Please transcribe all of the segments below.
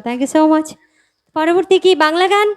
Thank you so much পরবর্তী কি বাংলা গান?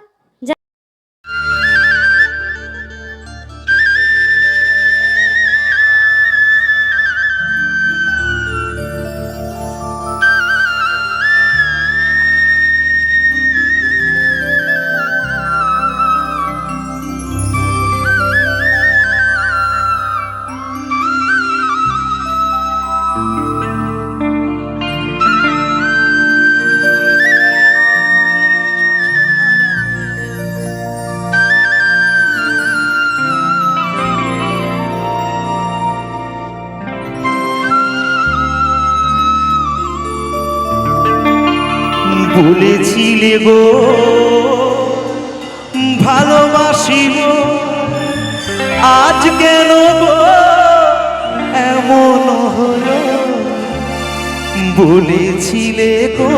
বলেছিলে গো, ভালোবাসিব। আজ কেন এমন হল? বলেছিলে গো,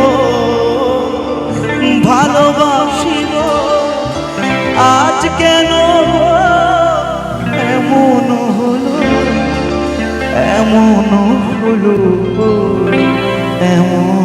ভালোবাসিব। আজ কেন এমন হলো? এমন হল এমন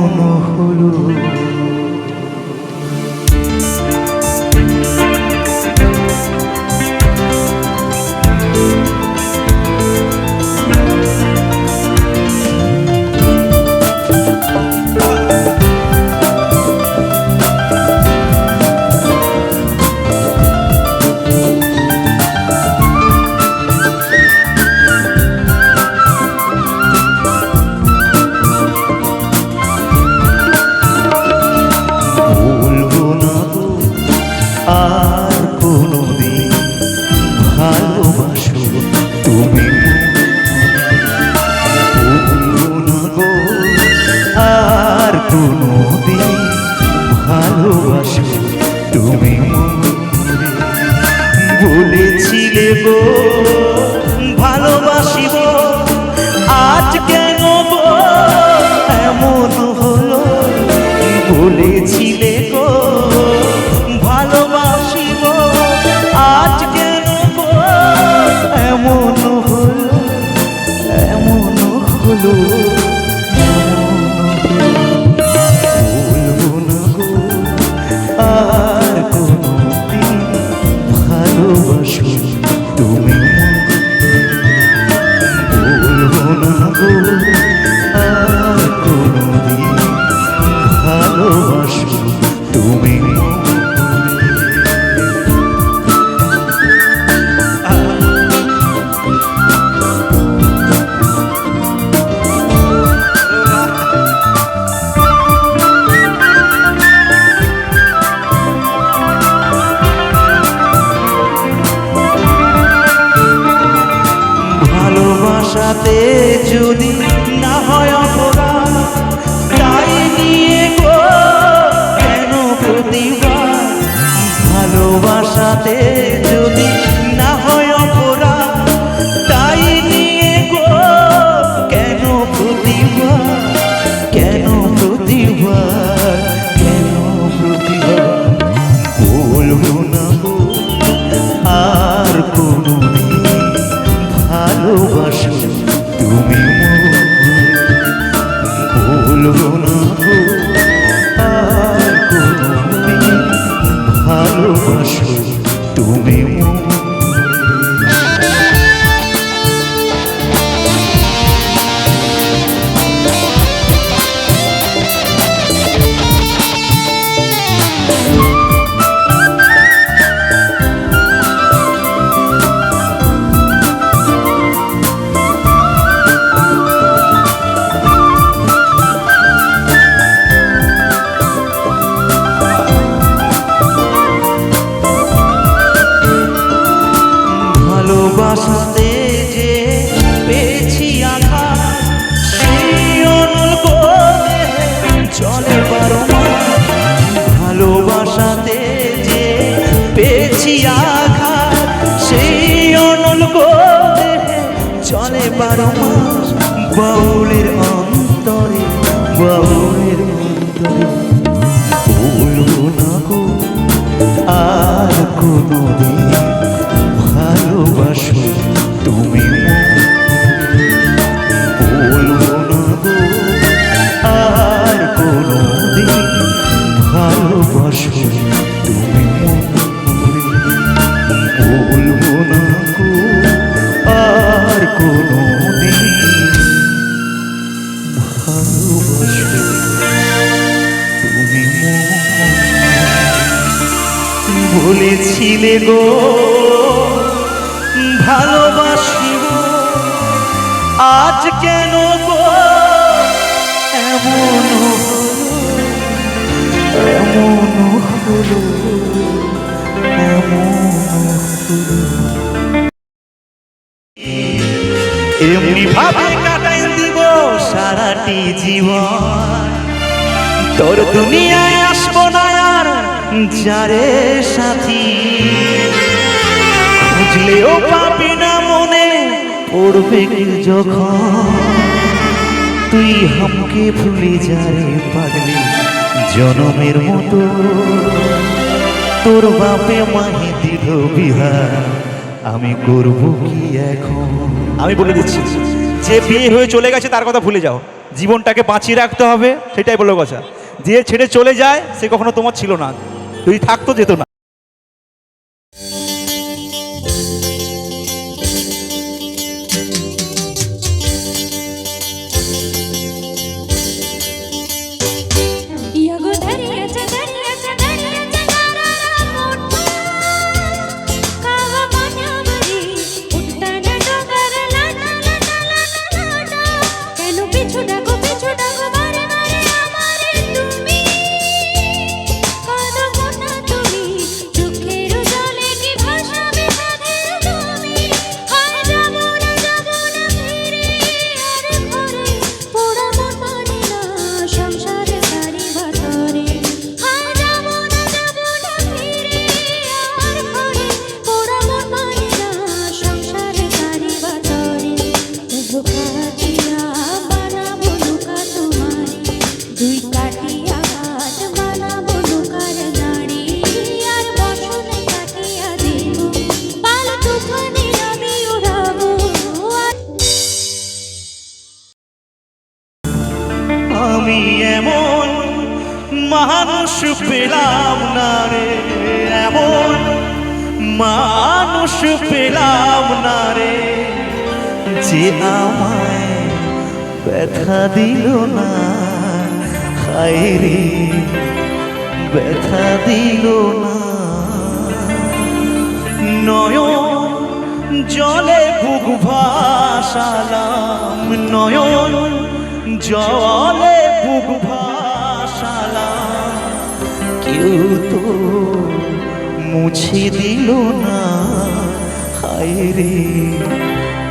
ভালোবাসাতে যে পেয়েছি আঘাত সেই অনল চলে বারো ভালোবাসাতে যে পেয়েছি আঘাত সেই অনল চলে বারো মাস বাউলের অন্তরে বাউলের অন্তরে বলব না গো, আর কোনোদিন। ভালোবাসো বলেছিলে গো। ভালোবাসিব। আজ কেন গো? এমন এমন হলো দিব সারাটি জীবন। তোর দুনিয়ায় আসব যারে সাথী খুঁজলেও পাবি না মনে, পড়বে যখন? তুই হামকে ভুলে যারে পাগলি জনমের মতো। তোর বাপে মাহি দিল বিহার, আমি করব কি এখন? আমি বলে দিচ্ছি, যে বিয়ে হয়ে চলে গেছে তার কথা ভুলে যাও। জীবনটাকে বাঁচিয়ে রাখতে হবে, সেটাই বলো কথা। যে ছেড়ে চলে যায়, সে কখনো তোমার ছিল না। যদি থাকতো যেত না। night. আমায় ব্যথা দিল না। হায় রে ব্যথা দিল না। নয়ন জলে বুক ভাসালাম। নয়ন জলে বুক ভাসালাম। কেউ তো মুছে দিল না। হায় রে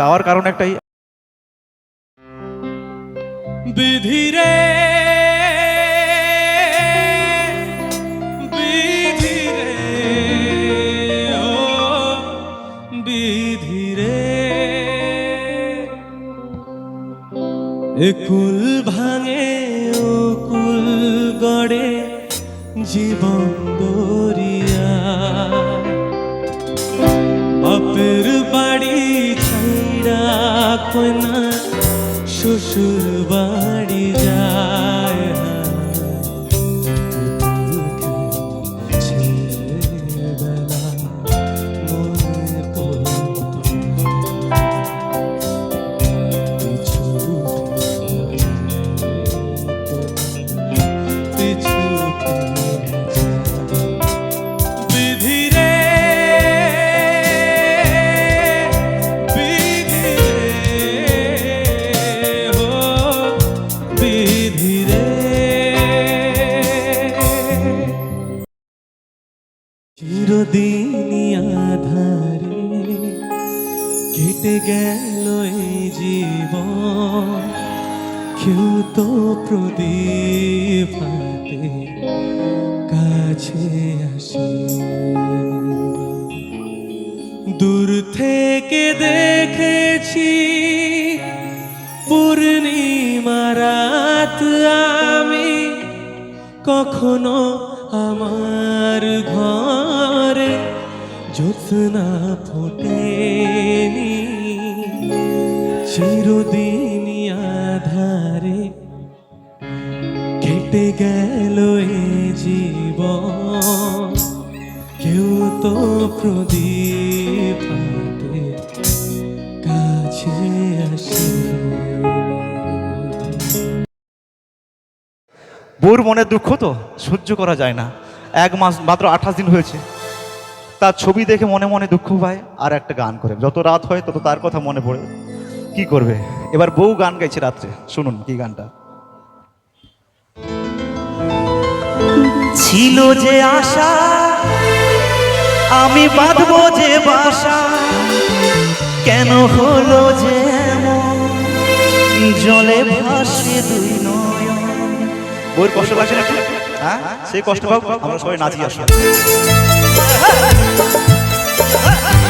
গাওয়ার কারণ একটাই। বিধিরে একুল ভাঙে ও কুল গড়ে জীবন। কন্যা শ্বশুর বউর মনে দুঃখ তো? সহ্য করা যায় না। এক মাস মাত্র আঠাশ দিন হয়েছে। তার ছবি দেখে মনে মনে দুঃখ পায় আর একটা গান করে। যত রাত হয় তত তার কথা মনে পড়ে। কি করবে? এবার বউ গান গাইছে রাত্রে। শুনুন কি গানটা। ছিল যে আশা আমি বাঁধবো যে বাসা। কেন হলো যে জলে ভাসে দুই নয় ওর কষ্ট লাগছে নাকি? হ্যাঁ? সেই কষ্ট পাবো আমরা সবাই নাচি আসি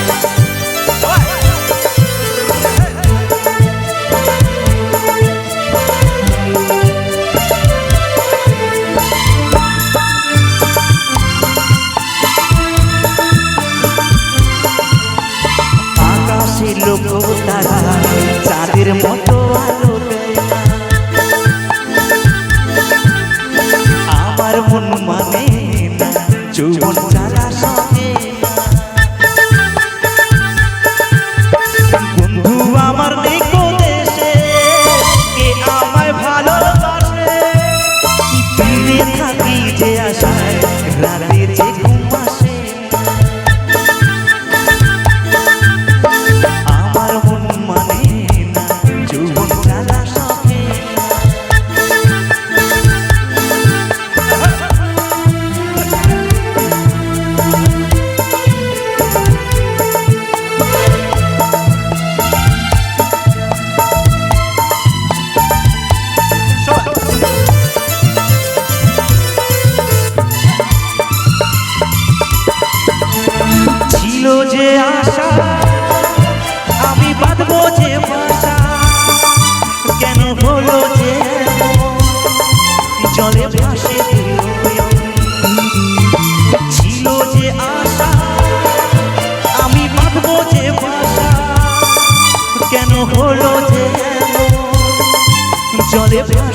dip.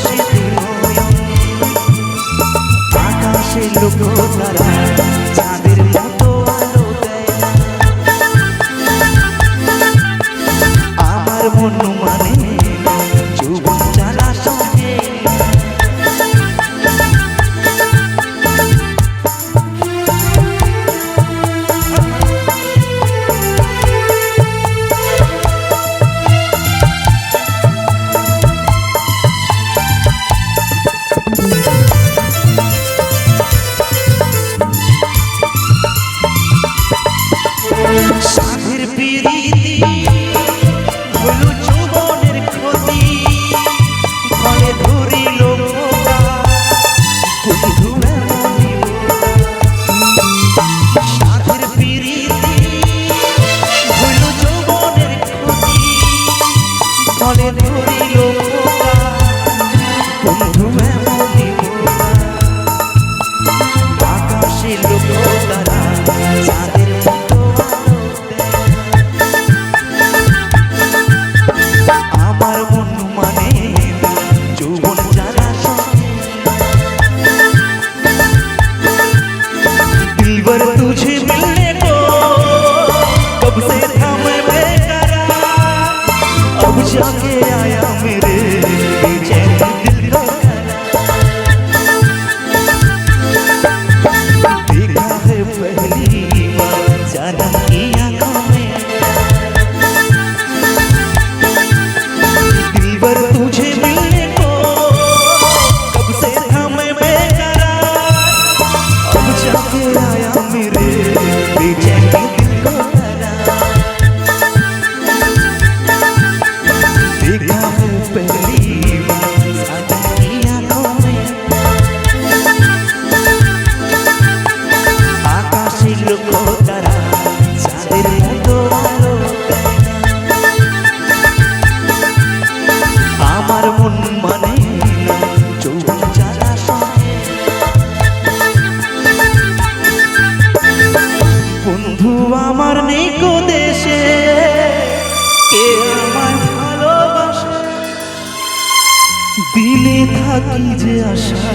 I আশা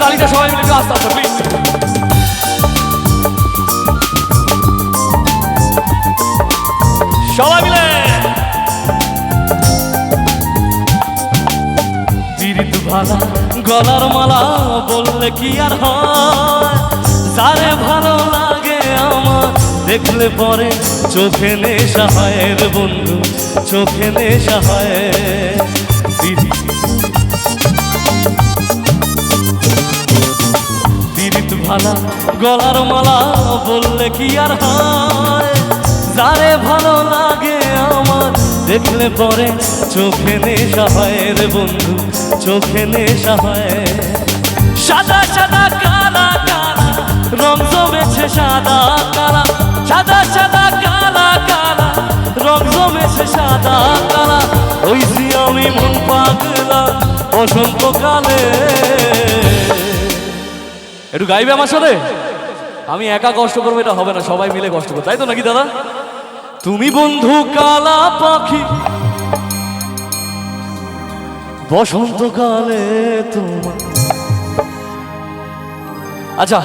তালিটা সবাই মিলে একটু আস্তে আস্তে প্লিজ সবাই মিলে। পিরিত ভালা, গলার মালা, বললে কি আর হয়? তারে ভালো লাগে আমার, দেখলে পরে চোখে নেশা হয় বন্ধু, চোখে নেশা হয়। ভালা গলার মালা বললে কি আর যারে ভালো লাগে আমার, দেখলে পরে চোখে নেশা হয় রে বন্ধু, চোখে নেশা হয়। সাদা সাদা কালা কালা, রং জমেছে সাদা, কালা। সাদা সাদা কালা কালা, রং জমেছে সাদা, কালা। ওইছি আমি মন পাগলা, বসন্তকালে। একটু গাইবে আমার সাথে? আমি একা কষ্ট করব, এটা হবে না, সবাই মিলে কষ্ট করব, তাই তো নাকি দাদা? তুমি বন্ধু কালা পাখি বসন্তকালে তোমার। আচ্ছা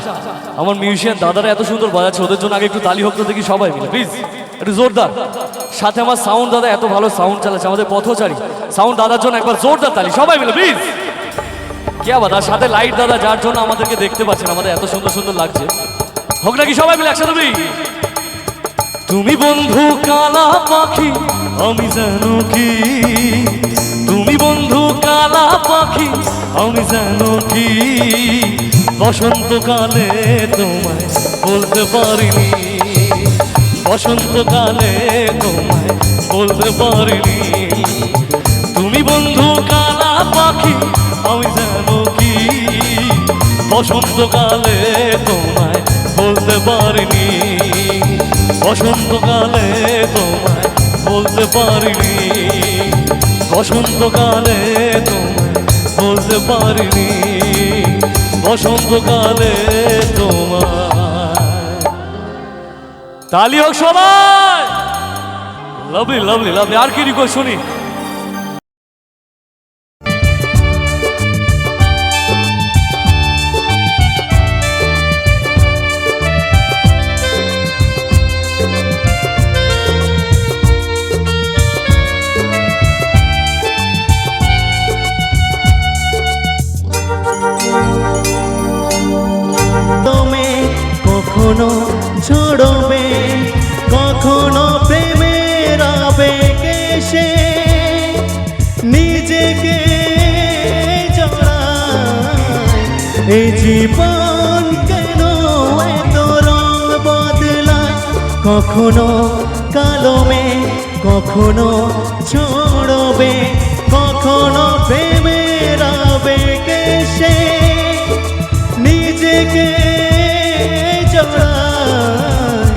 আমার মিউজিশিয়ান দাদারা এত সুন্দর বাজাচ্ছে, ওদের জন্য আগে একটু তালি হোক দেখি সবাই মিলে প্লিজ একটু জোরদার। সাথে আমার সাউন্ড দাদা, এত ভালো সাউন্ড চালাচ্ছে, আমাদের পথচারী। সাউন্ড দাদার জন্য একবার জোরদার তালি, সবাই মিলে প্লিজ কে আবার? সাথে লাইট দাদা, যার জন্য আমাদেরকে দেখতে পাচ্ছেন, আমাদের এত সুন্দর সুন্দর লাগছে। হোক নাকি সবাই মিলে একসাথে তুমি তুমি বন্ধু কালা পাখি, আমি জানো কি? তুমি বন্ধু কালা পাখি, আমি জানো কি? বসন্তকালে তোমায় বলতে পারিনি। বসন্তকালে তোমায় বলতে পারিনি। তুমি বন্ধু কালা পাখি আমি জানো কি? বসন্তকালে তোমায় বলতে পারিনি। বসন্তকালে তোমায় বলতে পারিনি। বসন্তকালে তোমায় বলতে পারিনি। বসন্তকালে তোমায়। তালি হোক সবাই। লাভলি লাভলি লাভলি আর কি শুনি? এই জীবন কেন এত রং বদলায়? কখনো কালমে কখনো ঝড়বে কখনো প্রেমের আবেগে সে নিজেকে জড়ায়।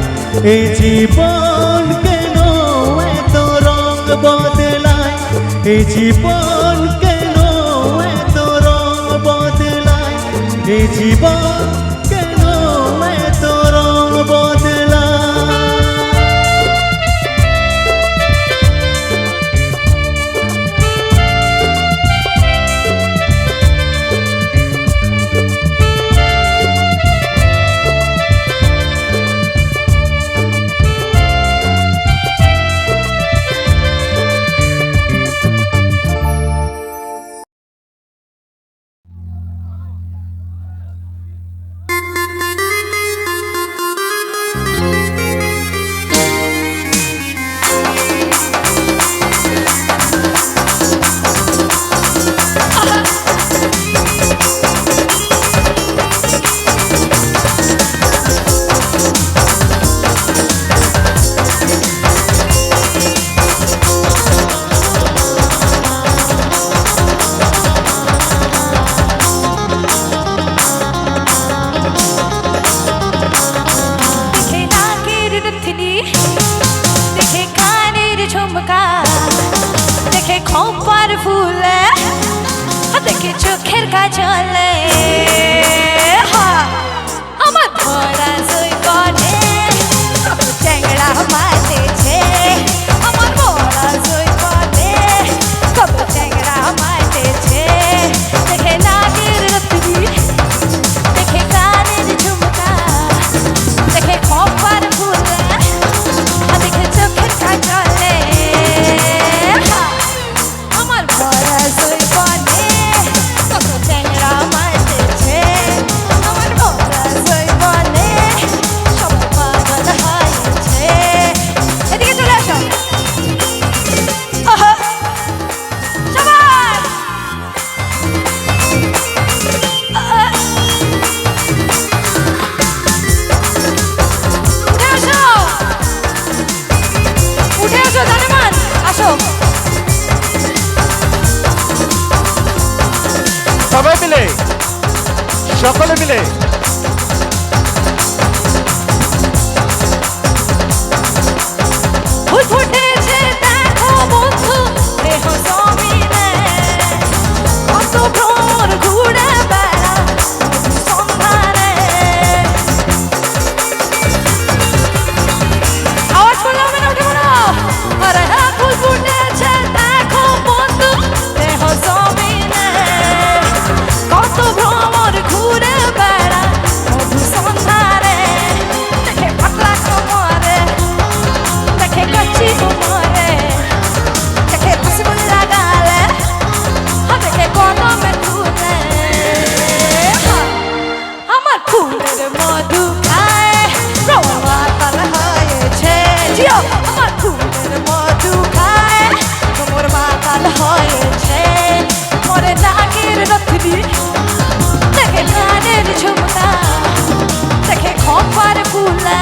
এই জীবন কেন এত রং বদলায়? এই জীবন এই জীবন কেন কানের ঝুমকা দেখে খোপার ফুল দেখে চোখের কাজলে সকলে মিলে রথবি দেখে গানের ঝুমকা দেখে খপার কুলা